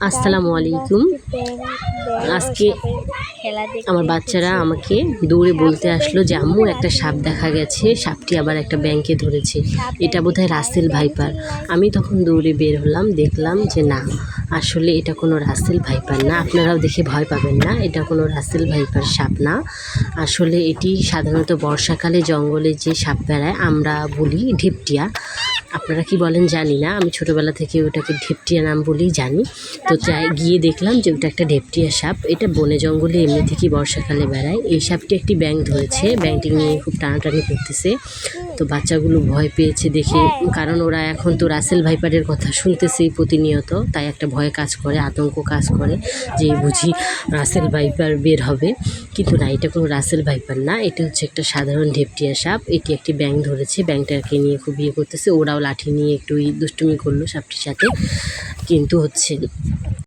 আসসালামু আলাইকুম। আজকে আমার বাচ্চারা আমাকে দৌড়ে বলতে আসলো যে, আম্মু, একটা সাপ দেখা গেছে। সাপটি আবার একটা ব্যাংকে ধরেছে। এটা বোধহয় রাসেল ভাইপার। আমি তখন দৌড়ে বের হলাম, দেখলাম যে, না, আসলে এটা কোনো রাসেল ভাইপার না। আপনারাও দেখে ভয় পাবেন না। এটা কোনো রাসেল ভাইপার সাপ না। আসলে এটি সাধারণত বর্ষাকালে জঙ্গলে যে সাপ বেড়ায়, আমরা বলি ঢেপটিয়া। আপনারা কি বলেন জানি না। আমি ছোটোবেলা থেকে ওটাকে ঢেপটিয়া নাম বলেই জানি। তো যাই, গিয়ে দেখলাম যে ওটা একটা ঢেপটিয়া সাপ। এটা বনে জঙ্গলে এমনি থেকেই বর্ষাকালে বেড়ায়। এই সাপটি একটি ব্যাঙ ধরেছে। ব্যাঙটি নিয়ে খুব টানাটানি করতেছে। তো বাচ্চাগুলো ভয় পেয়েছে দেখে, কারণ ওরা এখন তো রাসেল ভাইপারের কথা শুনতেছেই প্রতিনিয়ত। তাই একটা ভয় কাজ করে, আতঙ্ক কাজ করে যে বুঝি রাসেল ভাইপার বের হবে। কিন্তু না, এটা কোনো রাসেল ভাইপার না। এটা হচ্ছে একটা সাধারণ ঢেপটিয়া সাপ। এটি একটি ব্যাঙ ধরেছে। ব্যাঙটাকে নিয়ে খুব ইয়ে করতেছে। ওরাও লাঠি নিয়ে একটু দুষ্টুমি করল সাপটির সাথে। কিন্তু হচ্ছে